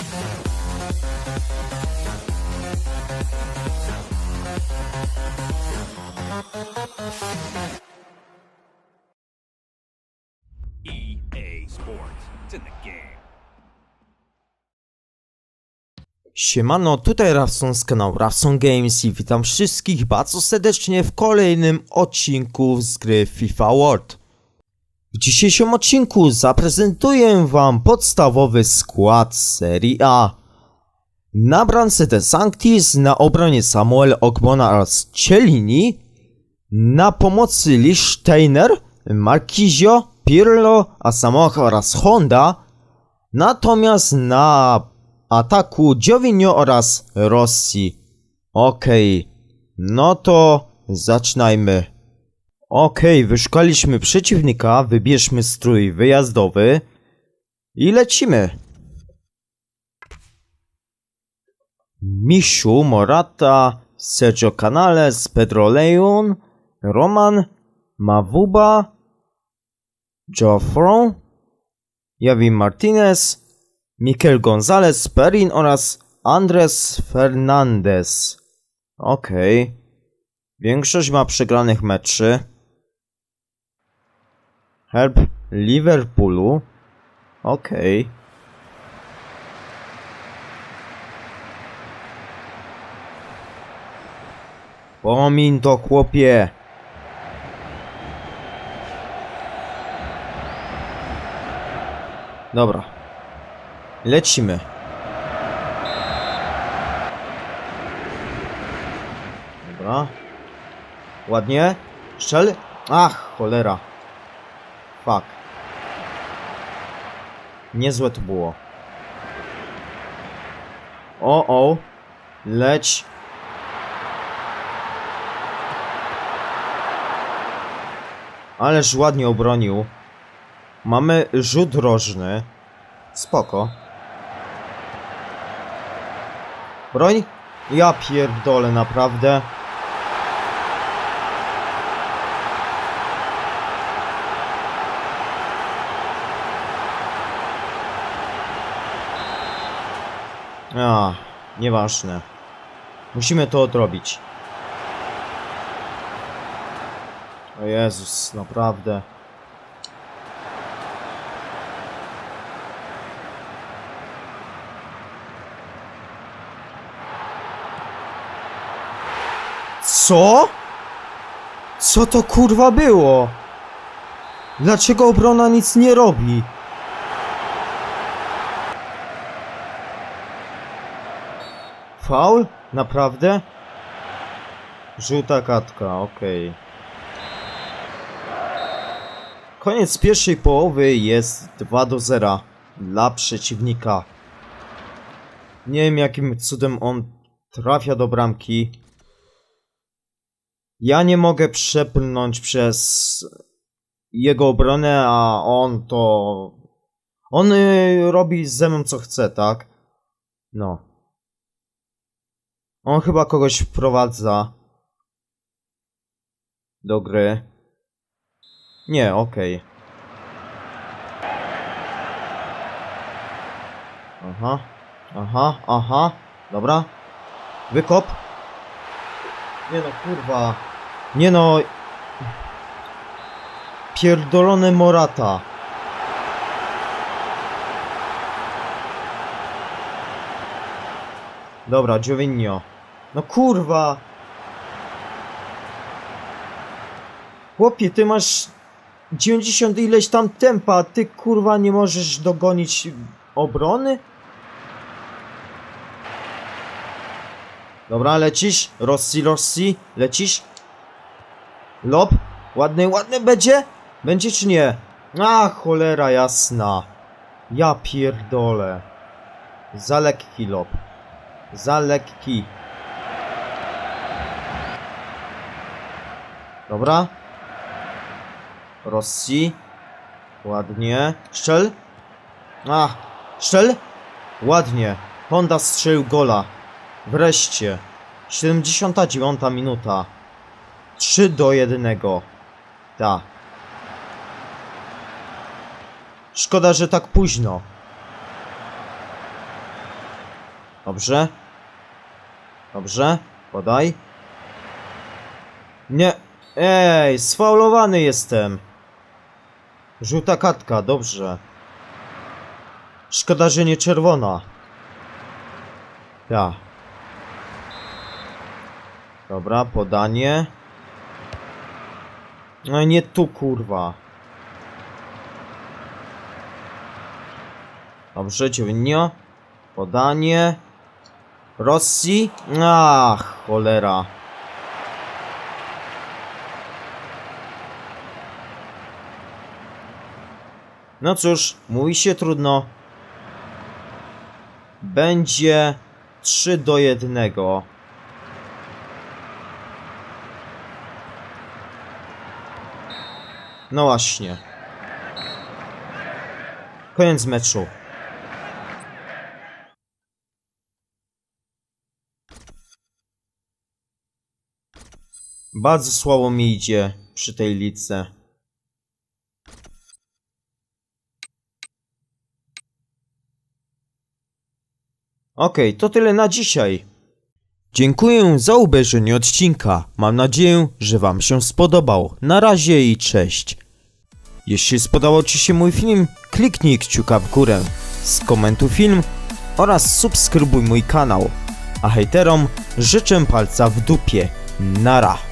Game. Siemano, tutaj Rafson z kanału Rafson Games i witam wszystkich bardzo serdecznie w kolejnym odcinku z gry FIFA World. W dzisiejszym odcinku zaprezentuję wam podstawowy skład serii A. Na bramce The Sanctis, na obronie Samuel Ogbona oraz Cielini, na pomocy Liszteiner, Marquisio, Pirlo, Asamoah oraz Honda, natomiast na ataku Giovinio oraz Rossi. Okej, no to zaczynajmy. Okej, wyszukaliśmy przeciwnika, wybierzmy strój wyjazdowy i lecimy. Mishu, Morata, Sergio Canales, Pedro Leon, Roman, Mawuba, Joffron, Javi Martinez, Mikel Gonzalez, Perin oraz Andres Fernandez. Okej. Większość ma przegranych meczy. Herb Liverpoolu. Okej. Pomin to chłopie. Dobra. Lecimy. Dobra. Ładnie. Strzel. Ach, cholera. Fuck. Niezłe to było. O, o. Leć. Ależ ładnie obronił. Mamy rzut rożny. Spoko. Broń? Ja pierdolę, naprawdę. A, nieważne. Musimy to odrobić. O Jezus, naprawdę. Co? Co to kurwa było? Dlaczego obrona nic nie robi? Faul? Naprawdę? Żółta katka, okej. Koniec pierwszej połowy jest 2 do 0 dla przeciwnika. Nie wiem jakim cudem on trafia do bramki. Ja nie mogę przepłynąć przez jego obronę, a on to... On y, robi ze mną co chce, tak? No. On chyba kogoś wprowadza do gry. Nie, okej. Aha, aha, aha. Dobra. Wykop. Nie no, kurwa. Nie no. Pierdolone Morata. Dobra, Giovinio. No kurwa. Chłopie, ty masz 90 ileś tam tempa, a ty kurwa nie możesz dogonić obrony? Dobra, lecisz. Rossi, Rossi. Lecisz. Lob. Ładny, ładny będzie? Będzie czy nie? A, cholera jasna. Ja pierdolę. Za lekki lob. Za lekki. Dobra. Rossi. Ładnie. Strzel. A, strzel. Ładnie. Honda strzelił gola. Wreszcie. 79 minuta. 3 do 1. Ta. Szkoda, że tak późno. Dobrze. Dobrze. Podaj. Nie. Ej, sfaulowany jestem. Żółta kartka, dobrze. Szkoda, że nie czerwona. Ja. Dobra, podanie. No nie tu, kurwa. Dobrze, dziewiętnio. Podanie. Rosji. Ach, cholera. No cóż, mówi się trudno. Będzie 3 do 1. No właśnie. Koniec meczu. Bardzo słabo mi idzie przy tej lidze. Okej, to tyle na dzisiaj. Dziękuję za obejrzenie odcinka. Mam nadzieję, że Wam się spodobał. Na razie i cześć. Jeśli spodobał Ci się mój film, kliknij kciuka w górę, skomentuj film oraz subskrybuj mój kanał. A hejterom życzę palca w dupie. Nara.